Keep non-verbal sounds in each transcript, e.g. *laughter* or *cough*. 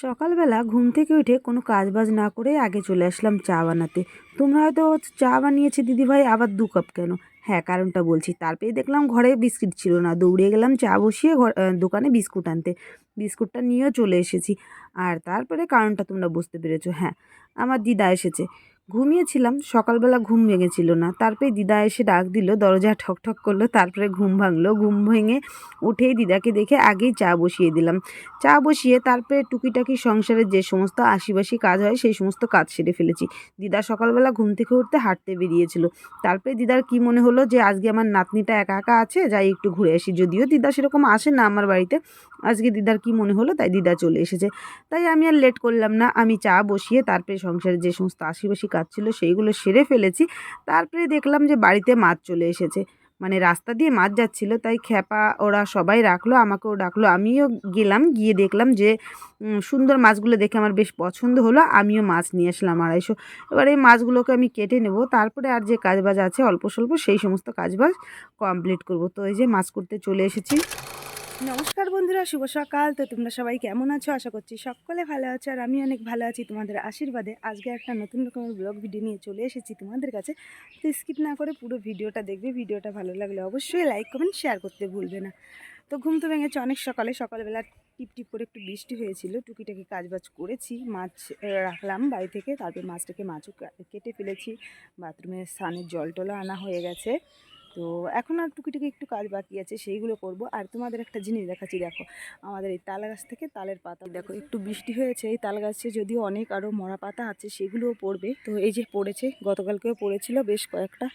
সকালবেলা ঘুম থেকে উঠে কোনো কাজ বাজ না করে আগে চলে আসলাম চা বানাতে। তোমরা হয়তো চা বানিয়েছে দিদিভাই, আবার দু কাপ কেন? হ্যাঁ কারণটা বলছি। তারপরে দেখলাম ঘরে বিস্কিট ছিল না। দৌড়ে গেলাম চা বসিয়ে ঘর দোকানে বিস্কুট আনতে। বিস্কুটটা নিয়েও চলে এসেছি। আর তারপরে কারণটা তোমরা বুঝতে পেরেছ। হ্যাঁ আমার দিদা এসেছে। ঘুমিয়েছিলাম, সকালবেলা ঘুম ভেঙেছিল না। তারপরে দিদা এসে ডাক দিল, দরজা ঠক ঠক করল, তারপরে ঘুম ভাঙলো। ঘুম ভেঙে উঠেই দিদাকে দেখে আগেই চা বসিয়ে দিলাম। চা বসিয়ে তারপরে টুকিটাকি সংসারের যে সমস্ত আশিবাসি কাজ হয়, সেই সমস্ত কাজ সেরে ফেলেছি। দিদা সকালবেলা ঘুম থেকে উঠতে হাঁটতে বেরিয়েছিল। তারপরে দিদার কি মনে হলো যে, আজকে আমার নাতনিটা একা একা আছে? যাই একটু ঘুরে আসি। যদিও দিদা সেরকম আসে না আমার বাড়িতে, আজকে দিদার কি মনে হলো, তাই দিদা চলে এসেছে। তাই আমি আর লেট করলাম না। আমি চা বসিয়ে তারপরে সংসারের যে সমস্ত আশিবাসি কাজ ছিল সেইগুলো সেরে ফেলেছি। তারপরে দেখলাম যে বাড়িতে মাছ চলে এসেছে। মানে রাস্তা দিয়ে মাছ যাচ্ছিল, তাই খ্যাপা ওরা সবাই রাখল, আমাকেও ডাকলো। আমিও গেলাম, গিয়ে দেখলাম যে সুন্দর মাছগুলো দেখে আমার বেশ পছন্দ হলো, আমিও মাছ নিয়ে আসলাম আড়াইশো। এবার এই মাছগুলোকে আমি কেটে নেব। তারপরে আর যে কাজবাজ আছে, অল্প স্বল্প, সেই সমস্ত কাজবাজ কমপ্লিট করব। তো এই যে মাছ করতে চলে এসেছি। নমস্কার বন্ধুরা, শুভ সকাল। তো তোমরা সবাই কেমন আছো? আশা করছি সকলে ভালো আছো আর আমি অনেক ভালো আছি তোমাদের আশীর্বাদে। আজকে একটা নতুন রকমের ব্লগ ভিডিও নিয়ে চলে এসেছি তোমাদের কাছে। তো স্কিপ না করে পুরো ভিডিওটা দেখবে ভিডিওটা ভালো লাগলে অবশ্যই লাইক কমেন্ট শেয়ার করতে ভুলবে না। তো ঘুম তো ভেঙেছে অনেক সকালে। সকালবেলা টিপ টিপ করে একটু বৃষ্টি হয়েছিল, টুকিটাকি কাজবাজ করেছি, মাছ রাখলাম বাড়ি থেকে, তারপর মাছটাকে মাছও কেটে ফেলেছি। বাথরুমে স্নানের জল টলও আনা হয়ে গেছে। তো এখন আর টুকিটুকি একটু কাজ বাকি আছে, সেইগুলো করব। আর তোমাদের একটা জিনিস দেখাচ্ছি, দেখো, আমাদের এই তাল গাছ থেকে তালের পাতা। দেখো, একটু বৃষ্টি হয়েছে, এই তাল গাছে যদিও অনেক আরও মরা পাতা আছে, সেগুলোও পড়বে। তো এই যে পড়েছে, গতকালকেও পড়েছিল, বেশ কয়েকটা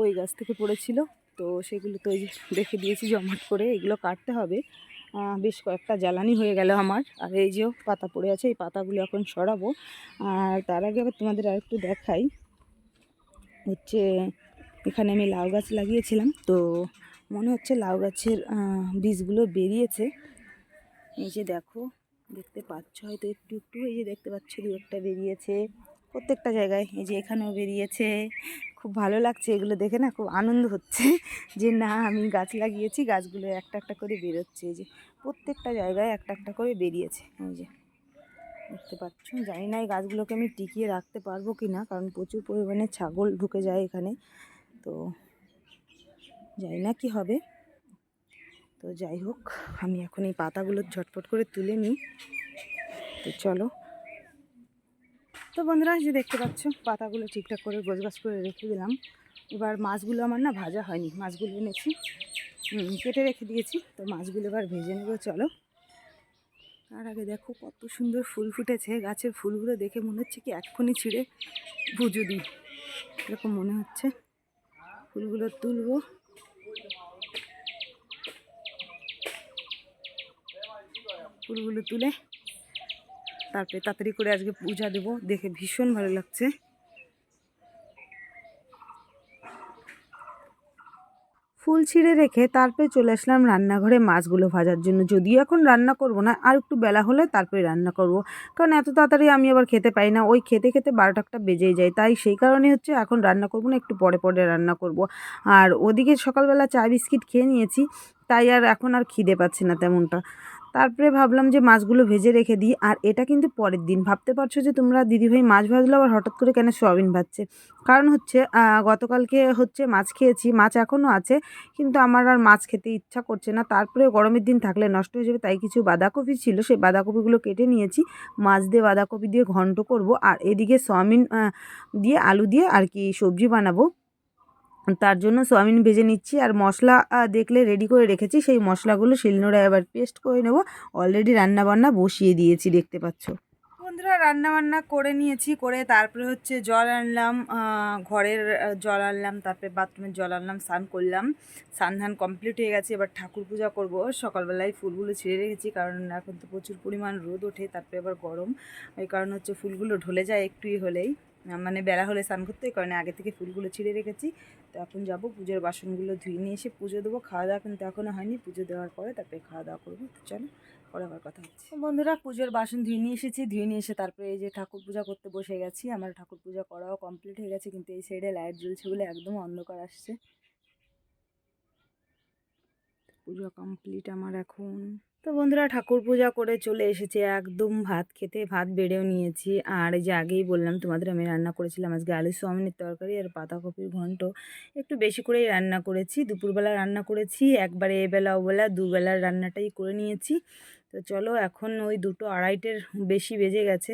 ওই গাছ থেকে পড়েছিল। তো সেগুলো তো এই যে রেখে দিয়েছি জমাট করে, এগুলো কাটতে হবে। বেশ কয়েকটা জ্বালানি হয়ে গেল আমার। আর এই যেও পাতা পড়ে আছে, এই পাতাগুলো এখন সরাবো। আর তার আগে আবার তোমাদের আরেকটু দেখাই। হচ্ছে এখানে আমি লাউ গাছ লাগিয়েছিলাম। তো মনে হচ্ছে লাউ গাছের বীজগুলো বেরিয়েছে। এই যে দেখো, দেখতে পাচ্ছ হয়তো একটু একটু, এই যে দেখতে পাচ্ছ দু একটা বেরিয়েছে। প্রত্যেকটা জায়গায় এই যে এখানেও বেরিয়েছে। খুব ভালো লাগছে এগুলো দেখে না, খুব আনন্দ হচ্ছে *laughs* যে না, আমি গাছ লাগিয়েছি, গাছগুলো একটা একটা করে বেরোচ্ছে। এই যে প্রত্যেকটা জায়গায় একটা একটা করে বেরিয়েছে। এই যে দেখতে পাচ্ছ, জানি না এই গাছগুলোকে আমি টিকিয়ে রাখতে পারব কি না কারণ প্রচুর পরিমাণে ছাগল ঢুকে যায় এখানে। তো জানি না কি হবে। তো যাই হোক, আমি এখন এই পাতাগুলো ঝটপট করে তুলে নিই। তো চলো। তো বন্ধুরা যে দেখতে পাচ্ছ, পাতাগুলো ঠিকঠাক করে গোছগাছ করে রেখে দিলাম। এবার মাছগুলো আমার না ভাজা হয়নি, মাছগুলো এনেছি। কেটে রেখে দিয়েছি। তো মাছগুলো এবার ভেজে নেব, চলো। তার আগে দেখো কত সুন্দর ফুল ফুটেছে, গাছের ফুলগুলো দেখে মনে হচ্ছে কি এক্ষুনি ছিঁড়ে পুজো দিই, এরকম মনে হচ্ছে। ফুলগুলো তুলব। ফুলগুলো তুলে তারপরে তাড়াতাড়ি করে আজকে পূজা দেব দেখে ভীষণ ভালো লাগছে। ফুল ছিঁড়ে রেখে তারপরে চলে আসলাম রান্নাঘরে মাছগুলো ভাজার জন্য। যদিও এখন রান্না করব না, আর একটু বেলা হলে তারপরে রান্না করব। কারণ এত তাড়াতাড়ি আমি আবার খেতে পাই না, ওই খেতে খেতে বারোটা একটা বেজেই যায়। তাই সেই কারণে হচ্ছে এখন রান্না করব না, একটু পরে পরে রান্না করব। আর ওদিকে সকালবেলা চা বিস্কিট খেয়ে নিয়েছি, তাই আর এখন আর খিদে পাচ্ছি না তেমনটা। তারপরে ভাবলাম যে মাছগুলো ভেজে রেখে দিই, আর এটা কিন্তু পরের দিন। ভাবতে পারছ যে তোমরা দিদিভাই মাছ ভাজলো আবার হঠাৎ করে কেন সোয়াবিন ভাজছে? কারণ হচ্ছে গতকালকে হচ্ছে মাছ খেয়েছি, মাছ এখনও আছে, কিন্তু আমার আর মাছ খেতে ইচ্ছা করছে না। তারপরে গরমের দিন থাকলে নষ্ট হয়ে যাবে, তাই কিছু বাঁধাকপি ছিল, সেই বাঁধাকপিগুলো কেটে নিয়েছি। মাছ দিয়ে বাঁধাকপি দিয়ে ঘন্ট করব, আর এদিকে সোয়াবিন দিয়ে আলু দিয়ে আর কি সবজি বানাবো। তার জন্য সোয়াবিন ভেজে নিচ্ছি। আর মশলা দেখলে রেডি করে রেখেছি। সেই মশলাগুলো শিলনোড়ায় আবার পেস্ট করে নেব। অলরেডি রান্নাবান্না বসিয়ে দিয়েছি, দেখতে পাচ্ছ। বন্ধুরা, রান্নাবান্না করে নিয়েছি, করে তারপরে হচ্ছে জল আনলাম ঘরের জল আনলাম, তারপরে বাথরুমের জল আনলাম, স্নান করলাম। স্নান ধান কমপ্লিট হয়ে গেছে, এবার ঠাকুর পূজা করব। সকালবেলায় ফুলগুলো ছিঁড়ে রেখেছি, কারণ এখন তো প্রচুর পরিমাণ রোদ ওঠে, তারপরে আবার গরম। ওই কারণ হচ্ছে ফুলগুলো ঢলে যায়, একটুই হলেই। মানে বেলা হলে স্নান করতে, কারণে আগে থেকে ফুলগুলো ছিঁড়ে রেখেছি। তো এখন যাব, পুজোর বাসনগুলো ধুয়ে নিয়ে এসে পুজো দেবো। খাওয়া দাওয়া কিন্তু এখনও হয়নি, পুজো দেওয়ার পরে তারপরে খাওয়া দাওয়া করব। তো চলো, পরে আবার কথা হচ্ছে। বন্ধুরা, পুজোর বাসন ধুয়ে নিয়ে এসেছি, ধুয়ে নিয়ে এসে তারপরে এই যে ঠাকুর পূজা করতে বসে গেছি। আমার ঠাকুর পূজা করাও কমপ্লিট হয়ে গেছে, কিন্তু এই সাইডে লাইট জ্বলছে বলে একদম অন্ধকার আসছে। পুজো কমপ্লিট আমার এখন। তো বন্ধুরা ঠাকুর পূজা করে চলে এসেছে, একদম ভাত খেতে, ভাত বেড়েও নিয়েছি। আর এই যে আগেই বললাম, তোমাদের আমি রান্না করেছিলাম আজকে আলু সোয়াবিনের তরকারি আর পাতাকপির ঘন্ট। একটু বেশি করেই রান্না করেছি, দুপুরবেলা রান্না করেছি, একবারে এবেলা, ওবেলা, দুবেলার রান্নাটাই করে নিয়েছি। তো চলো এখন ওই দুটো আড়াইটের বেশি বেজে গেছে,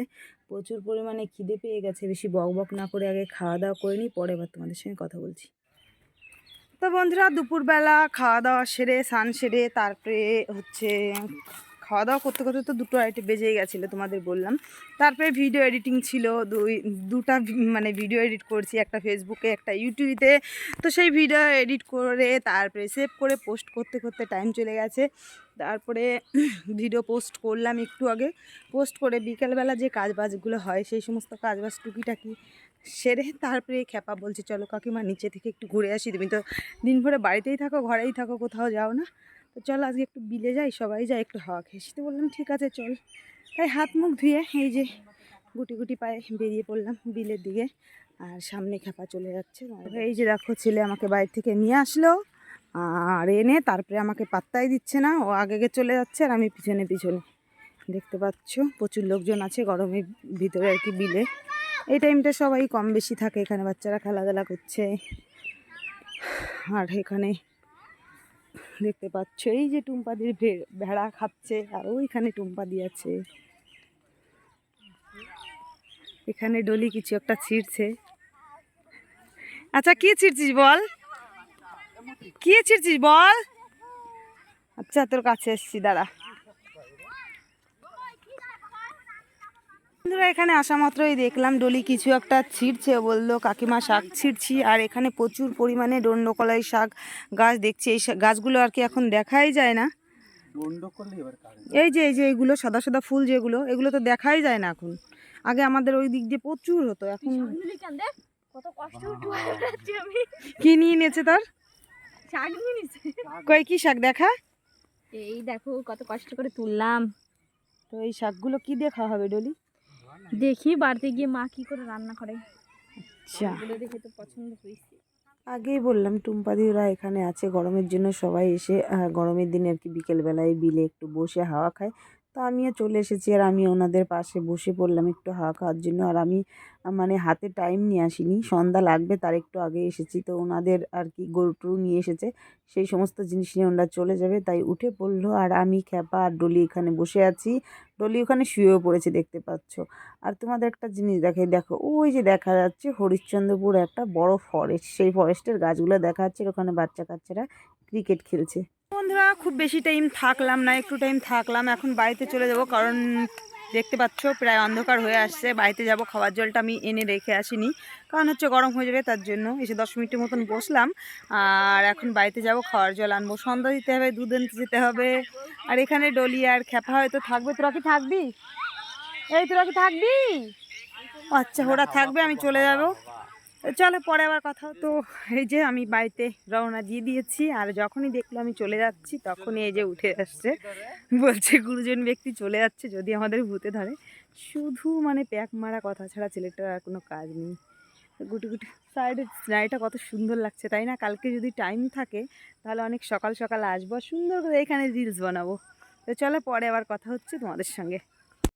প্রচুর পরিমাণে খিদে পেয়ে গেছে, বেশি বক বক না করে আগে খাওয়া দাওয়া করে নিই, পরে এবার তোমাদের সঙ্গে কথা বলছি। তো বন্ধুরা, দুপুরবেলা খাওয়া দাওয়া সেরে, স্নান সেরে, তারপরে হচ্ছে খাওয়া দাওয়া করতে করতে তো দুটো আইটে বেজেই গেছিল তোমাদের বললাম। তারপরে ভিডিও এডিটিং ছিল, দুই, দুটা মানে ভিডিও এডিট করছি, একটা ফেসবুকে একটা ইউটিউবে তো সেই ভিডিও এডিট করে, তারপরে সেভ করে পোস্ট করতে করতে টাইম চলে গেছে। তারপরে ভিডিও পোস্ট করলাম একটু আগে। পোস্ট করে বিকেলবেলা যে কাজবাজগুলো হয়, সেই সমস্ত কাজবাজ টুকিটাকি সেরে তারপরে খ্যাপা বলছে, চলো কাকিমা নিচে থেকে একটু ঘুরে আসি, তুমি তো দিন ভরে বাড়িতেই থাকো, ঘরেই থাকো, কোথাও যাও না। তো চলো আজকে একটু বিলে যাই, সবাই যাই একটু হাওয়া খেয়েছি তো বললাম, ঠিক আছে, চল। তাই হাত মুখ ধুয়ে এই যে গুটি গুটি পায়ে বেরিয়ে পড়লাম বিলের দিকে, আর সামনে খ্যাপা চলে যাচ্ছে। এই যে দেখো, ছেলে আমাকে বাইরে থেকে নিয়ে আসলো, আর এনে তারপরে আমাকে পাত্তাই দিচ্ছে না, ও আগে আগে চলে যাচ্ছে আর আমি পিছনে পিছনে। দেখতে পাচ্ছ, প্রচুর লোকজন আছে গরমের ভিতরে আর কি বিলে। এই টাইমটা সবাই কম বেশি থাকে, এখানে বাচ্চারা খেলাধুলা করছে। আর এখানে দেখতে পাচ্ছ, এই যে টুম্পাদির ভেড়া খাচ্ছে, আর ওইখানে টুম্পাদি আছে। এখানে ডলি কিছু একটা ছিঁড়ছে। আচ্ছা কি ছিঁড়ছিস বল? কি ছিঁড়ছিস বল? আচ্ছা তোর কাছে এসছি, দাঁড়া। বন্ধুরা এখানে আসা মাত্রই দেখলাম ডলি কিছু একটা ছিঁড়ছে বলল কাকিমা শাক ছিঁড়ছি আর এখানে প্রচুর পরিমাণে দণ্ডকলাই শাক গাছ দেখছি। এই গাছগুলো আর কি এখন দেখাই যায় না। এই যে এই যে এগুলো সাদা সাদা ফুল যেগুলো এগুলো তো দেখাই যায় না এখন। আগে আমাদের ওই দিক দিয়ে প্রচুর হতো এখন কত কষ্ট উঠে বেড়াচ্ছি আমি। কি নিয়ে নিয়েছে তোর? কই কি শাক দেখা? এই দেখো কত কষ্ট করে তুললাম। তো এই শাকগুলো কি দেখা হবে ডলি? দেখি বাড়িতে গিয়ে মা কি করে রান্না করে। আচ্ছা। দেখে তো পছন্দ হয়েছে। আগেই বললাম টুম্পাদি ওরা এখানে আছে গরমের জন্য সবাই এসে গরমের দিনে আর কি বিকেলবেলায় বিলে একটু বসে হাওয়া খায়। তো আমিও চলে এসেছি আর আমি ওনাদের পাশে বসে পড়লাম একটু হাওয়া খাওয়ার জন্য। আর আমি মানে হাতে টাইম নিয়ে আসিনি, সন্ধ্যা লাগবে তার একটু আগে এসেছি। তো ওনাদের আর কি গরু টরু নিয়ে এসেছে, সেই সমস্ত জিনিস নিয়ে ওনারা চলে যাবে। তাই উঠে পড়ল আর আমি খ্যাপা আর ডলি এখানে বসে আছি। ডলি ওখানে শুয়েও পড়েছে দেখতে পাচ্ছ। আর তোমাদের একটা জিনিস দেখে দেখো, ওই যে দেখা যাচ্ছে হরিশ্চন্দ্রপুর একটা বড় ফরেস্ট সেই ফরেস্টের গাছগুলো দেখা যাচ্ছে ওখানে বাচ্চা কাচ্চারা ক্রিকেট খেলছে। বন্ধুরা, খুব বেশি টাইম থাকলাম না, একটু টাইম থাকলাম, এখন বাড়িতে চলে যাব কারণ দেখতে পাচ্ছ প্রায় অন্ধকার হয়ে আসছে, বাড়িতে যাব, খাওয়ার জলটা আমি এনে রেখে আসিনি, কারণ হচ্ছে গরম হয়ে যাবে তার জন্য, এসে দশ মিনিটের মতন বসলাম, আর এখন বাড়িতে যাব, খাওয়ার জল আনব, সন্ধ্যা দিতে হবে দুধ আনতে যেতে হবে, আর এখানে ডলি আর খ্যাপা হয়তো থাকবে, তোরা কি থাকবি? এই, তোরা কি থাকবি? আচ্ছা ওরা থাকবে, আমি চলে যাব। চলো পরে আবার কথা তো এই যে আমি বাড়িতে রওনা দিয়ে দিয়েছি, আর যখনই দেখল আমি চলে যাচ্ছি, তখনই এই যে উঠে আসছে। বলছে, গুরুজন ব্যক্তি চলে যাচ্ছে, যদি আমাদের ভূতে ধরে। শুধু মানে প্যাক মারা কথা ছাড়া ছেলেটার আর কোনো কাজ নেই। গুটি গুটি সাইডের সিনারিটা কত সুন্দর লাগছে, তাই না? কালকে যদি টাইম থাকে, তাহলে অনেক সকাল সকাল আসব সুন্দর করে এখানে রিলস বানাবো। তো চলো পরে আবার কথা হচ্ছে তোমাদের সঙ্গে।